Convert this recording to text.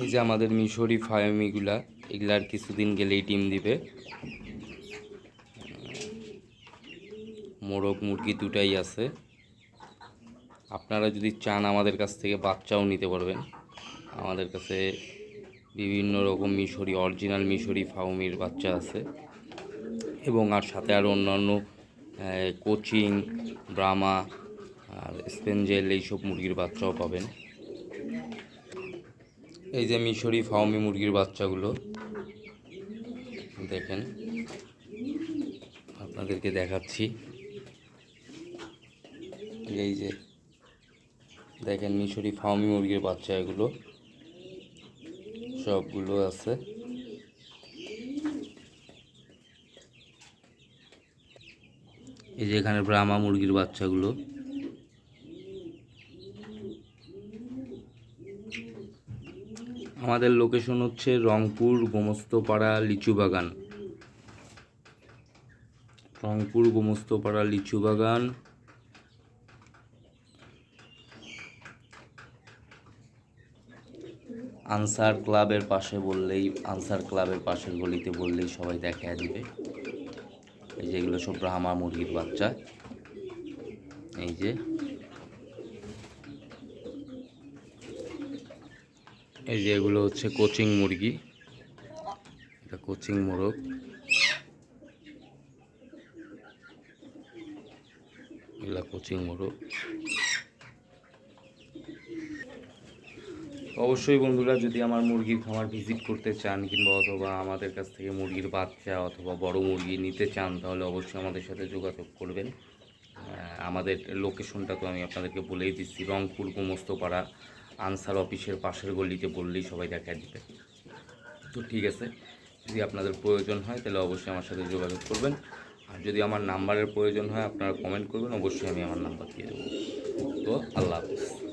এই যে আমাদের মিশরি ফায়ামিগুলা এগুলার কিছুদিন গেলেই ডিম দিবে। মোরগ মুরগি দুটাই আছে। আপনারা যদি চান আমাদের কাছ থেকে বাচ্চাও নিতে পারবেন। আমাদের কাছে বিভিন্ন রকম মিশরি, অরিজিনাল মিশরি ফাউমির বাচ্চা আছে। এবং আর সাথে আরও অন্যান্য কোচিং, ব্রামা আর স্পেনজেল এইসব মুরগির বাচ্চাও পাবেন। এই যে মিশরি ফাউমি মুরগির বাচ্চাগুলো, দেখেন, আপনাদেরকে দেখাচ্ছি। এই যে, দেখেন মিশরি ফাউমি মুরগির বাচ্চা এগুলো, সবগুলো আছে। এই যে এখানে ব্রাহ্মা মুরগির বাচ্চাগুলো। আমাদের লোকেশন হচ্ছে রংপুর গোমস্তপাড়া লিচু বাগান রংপুর গোমস্তপাড়া লিচু বাগান আনসার ক্লাবের পাশে বললেই, আনসার ক্লাবের পাশের গলিতে বললেই সবাই দেখা দিবে। এই যে এগুলো সব ব্রাহ্মা মুরগির বাচ্চা। এই যে এই যে এগুলো হচ্ছে কোচিং মুরগি। এটা কোচিং মোরগ। এগুলা কোচিং মোরগ। অবশ্যই বন্ধুরা, যদি আমার মুরগির খামার ভিজিট করতে চান কিংবা অথবা আমাদের কাছ থেকে মুরগির বাচ্চা অথবা বড় মুরগি নিতে চান, তাহলে অবশ্যই আমাদের সাথে যোগাযোগ করবেন। আমাদের লোকেশনটা তো আমি আপনাদেরকে বলেই দিচ্ছি, রংপুর, গোমস্তপাড়া। আনসার অফিসের পাশের গলিতে বললেই সবাই দেখা দিবে। তো ঠিক আছে, যদি আপনাদের প্রয়োজন হয় তাহলে অবশ্যই আমার সাথে যোগাযোগ করবেন। আর যদি আমার নাম্বারের প্রয়োজন হয় আপনারা কমেন্ট করবেন, অবশ্যই আমি আমার নাম্বার দিয়ে দেবো। তো আল্লাহ হাফিজ।